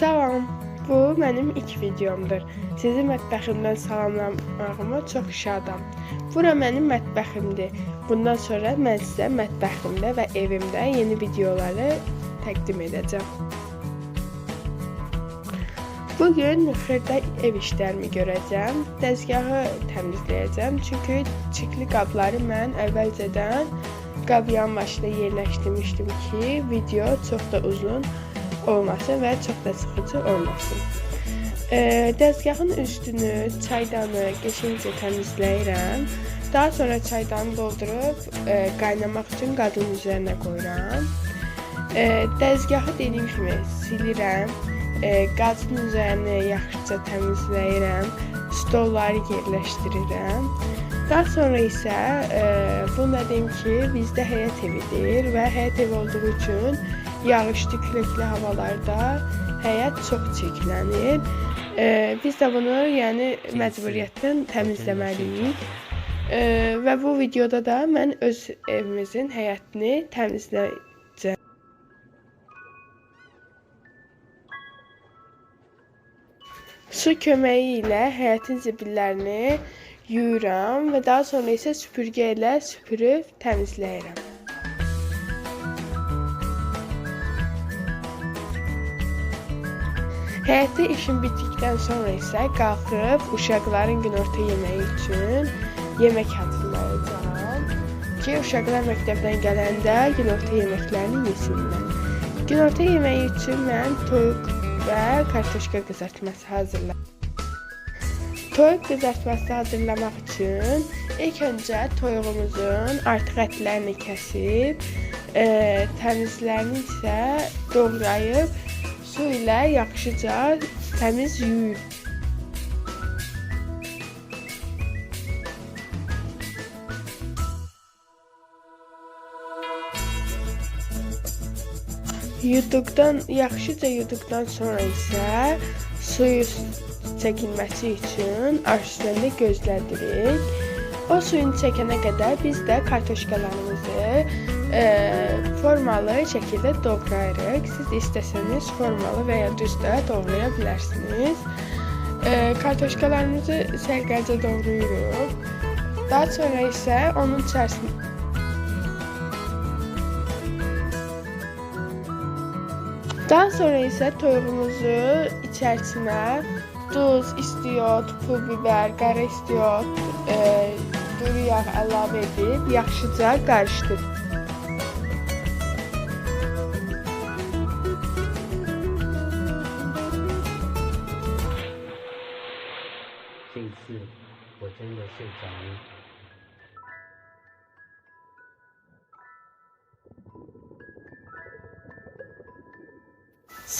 Salam, bu mənim ilk videomdur. Sizi mətbəximdən salamlamağıma çox şadam. Bura mənim mətbəximdir. Bundan sonra mən sizə mətbəximdə və evimdə yeni videoları təqdim edəcəm. Bugün xırda ev işlərimi görəcəm. Dəzgahı təmizləyəcəm. Çünki çirkli qabları mən əvvəlcədən qab yan başda yerləşdirmişdim ki, video çox da uzun olmasın və çox da sıxıcı olmasın. E, dəzgahın üstünü, çaydanı qəşəngcə təmizləyirəm. Daha sonra çaydanı doldurub e, qaynamaq üçün qadın üzərinə qoyuram. E, dəzgahı dediyim kimi silirəm. E, qazın üzərini yaxşıca təmizləyirəm. Stolları yerləşdirirəm. Daha sonra isə e, bunu da deyim ki, bizdə həyət evidir və həyət evi olduğu üçün yağışlı, küləkli havalarda həyət çox çirklənir. E, biz də bunu yəni məcburiyyətdən təmizləməliyik. E, və bu videoda da mən öz evimizin həyətini təmizləyəcəm. Su köməyi ilə həyətin zibillərini yuyuram və daha sonra isə süpürgə ilə süpürüb təmizləyirəm. Həyətdə işim bitdikdən sonra isə qalxıb uşaqların günorta yeməyi üçün yemək hazırlayacağam ki, uşaqlar məktəbdən gələndə günorta yeməklərini yesinlər. Günorta yeməyi üçün mən toyuq və kartoşka qızartması hazırlayıram. Toyuq qızartması hazırlamaq üçün ilk öncə toyuğumuzun artıq ətlərini kəsib, e, təmizlərini isə doğrayıb su ilə yaxşıca təmiz yuyur. Yuduqdan, yaxşıca yuduqdan sonra isə suyu çəkilməsi üçün arşivində gözlədirik. O suyunu çəkənə qədər biz də kartoşkalarımızı e, formalı şəkildə doğrayırıq. Siz istəsəniz formalı və ya düz də doğraya bilərsiniz. E, kartoşkalarımızı sərqəcə doğrayırıq. Daha sonra isə onun içərisində Daha sonra isə toyuğumuzu içərisinə duz, istiot, pul biber, qara istiot, e, duru yağ əlavə edib yaxşıca qarışdır. ekranı.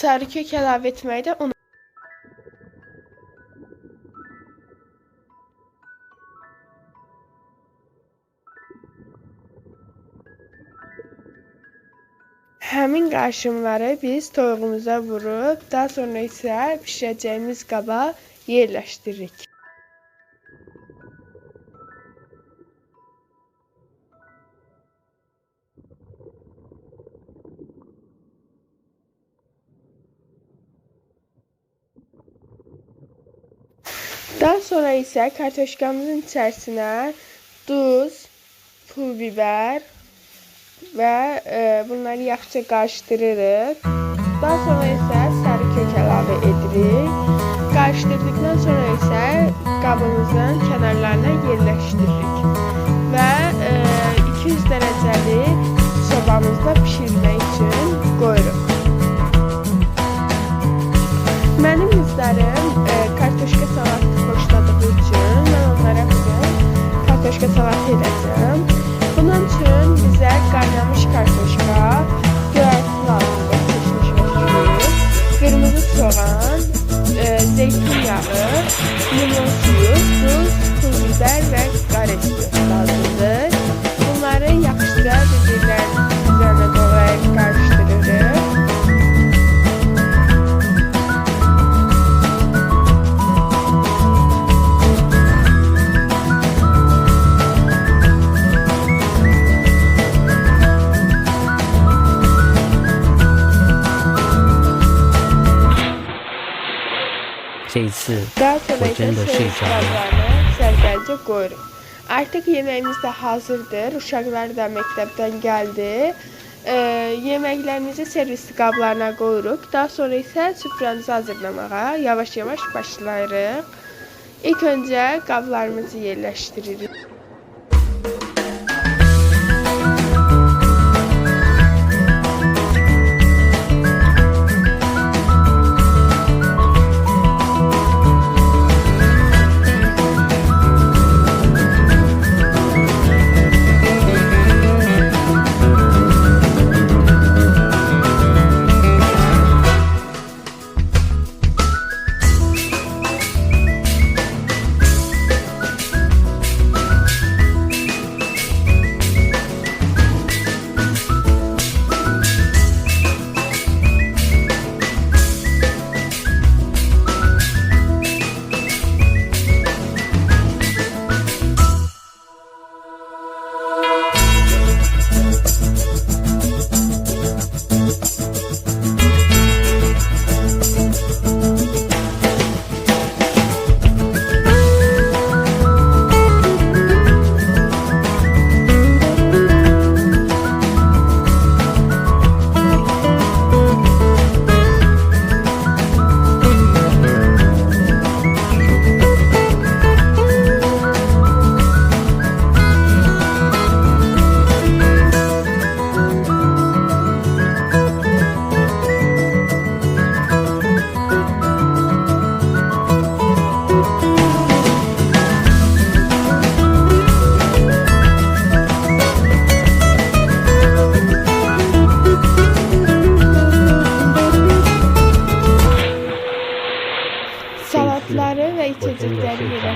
Sarıkök əlavə etməyi də unutmayın. Həmin qarışımları biz toyuğumuza vurub, daha sonra isə bişirəcəyimiz qaba yerləşdiririk. Daha sonra isə kartoşkamızın içərisinə duz, pul biber və e, bunları yaxşıca qarışdırırıq. Daha sonra isə sarı kök əlavə edirik. Qarışdırdıqdan sonra isə qabımızın kənarlarına yerləşdiririk. Duz, pul biber və qara istiot 这一次 Daha sonra我 isə 真的睡 servis 着了。 qablarını sərgəlcə qoyuruq. Artıq yeməyimiz də hazırdır. Uşaqlar da məktəbdən gəldi. Ee, yeməklərimizi servis qablarına qoyuruq. Daha sonra isə süfrəmizi hazırlamağa yavaş-yavaş başlayırıq. İlk öncə qablarımızı yerləşdiririk.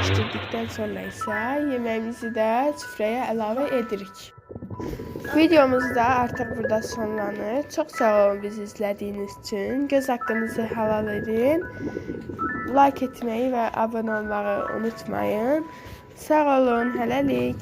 birləşdirdikdən sonra isə yeməyimizi də süfrəyə əlavə edirik. Videomuz da artıq burada sonlanır. Çox sağ olun bizi izlədiyiniz üçün. Göz haqqınızı halal edin. Like etməyi və abunə olmağı unutmayın. Sağ olun, hələlik.